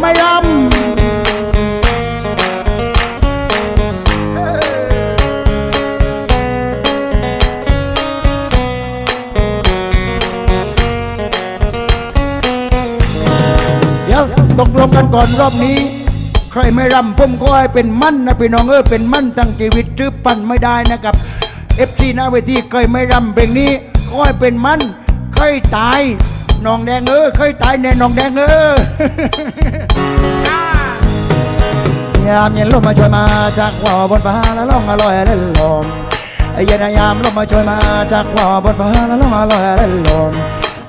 ไม่รำเดี๋ยวตกลงกันก่อนรอบนี้ ใครไม่รำผมก็ให้เป็นมั่นนะพี่น้องเออเป็นมั่นตั้งชีวิตหรือปั่นไม่ได้นะครับเอฟซีหน้าเวทีใครไม่รำเพลงนี้ก็ให้เป็นมั่นใครตาย น้องแดงเออใครตายแน่น้องแดงเออยามเย็นลมมาช่วยมาจากว่าบนฟ้าแล้วล่องอร่อยเล่นลมไอ้เย็นยามลมมาช่วยมาจากว่าบนฟ้าแล้วล่องอร่อยเล่นลม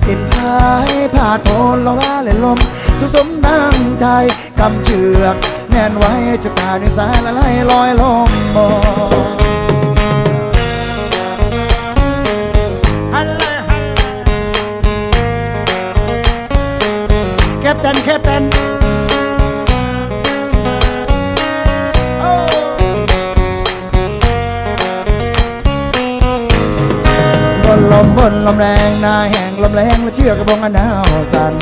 ติดพายผาดโผนลงว่าเล่นลม สุขสมดังใจกำเชือก แน่นไว้จะตาดินสายละลายลอยลมบ แคปตันแคปตันบนลมบนลมแรงหนาแห้งลมแรงและเชือกกระบงอันหนาวสั่น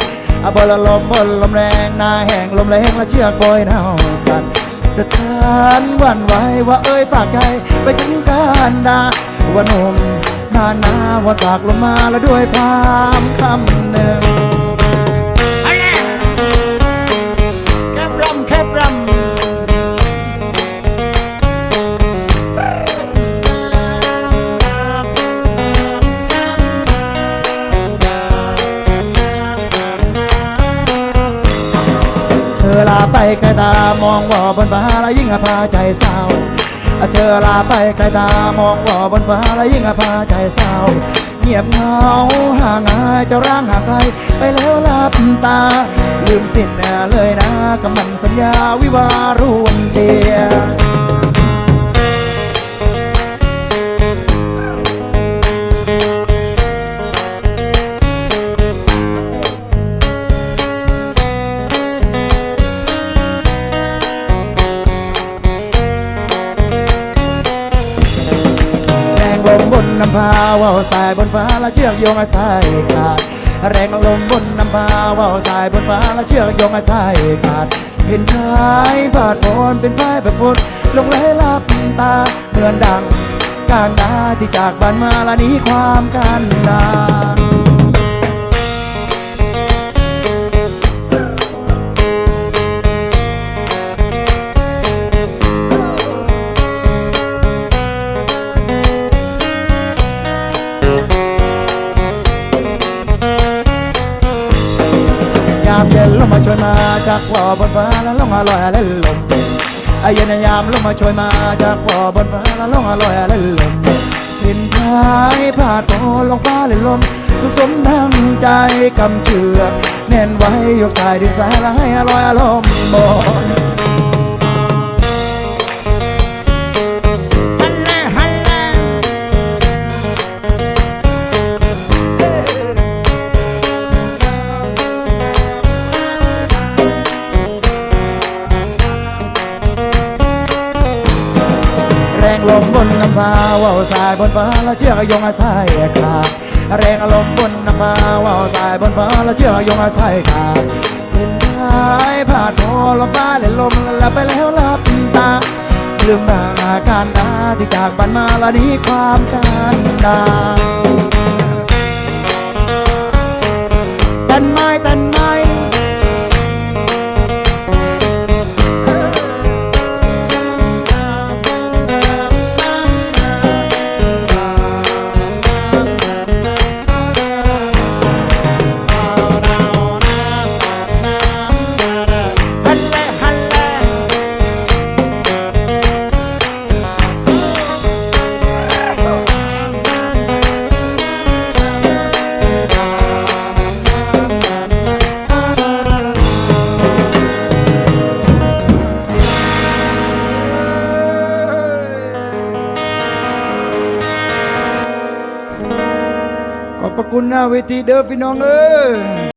อะบนลลมบนลมแรงหนาแห้งลมแรงและเชือกบอยหนาวสั่นสถานหวันไหวว่าเอ้ยฝากใจไปถึงการดาว่าหนุ่มนานนาว่าตากลงมาแล้วด้วยความคำหนึ่ง ลาไปไกลตามองว่าบนฟ้าแล้วยิ่งพาใจเศร้าเจอลาไปไกลตามองว่าบนฟ้าแล้วยิ่งพาใจเศร้าเงียบเหงาห่างหายเจ้าร่างห่างไกลไปแล้วลับตา ลืมสิ้นเลยนะกำมันสัญญาวิวาร่วมเดีย บนน้ำพาว่าวสายบนฟ้าและเชือกโยงอาศัยขาด แรงลมบนน้ำพาว่าวสายบนฟ้าและเชือกโยงอาศัยขาดเห็นท้ายบาดโผนเป็นฝ้ายแบบพดลงไหลลับตาเหมือนดังการดาที่จากบ้านมาละนี้ความกันดา ช่วยมาจากว่าบนฟ้าแล้วลงอร่อยเล่นลมไอเย็นยามลงมาช่วยมาจากว่าบนฟ้าแล้วลงอร่อยเล่นลมเห็นพายผาดโผลงฟ้าเล่นลม สุขสมดังใจกำเชือกแน่นไว้ยกสายดึงสายและให้อร่อยอารมณ์บน ลมบนน้ำพาว่าวสายบนฟ้าแล้วเชือกยงอาศัยขาดแรงลมบนน้ำพาว่าวสายบนฟ้าแล้วเชือกยงอาศัยขาดเห็นท้ายผ่าดโผลมฟ้าเล่นลมล้วไปแล้วลับตาลืมราการดาที่จากบ้านมาละนี้ความกันดาตันไม้ตันไม้ คุณหน้าเวทีเด้อพี่น้องเอ้ย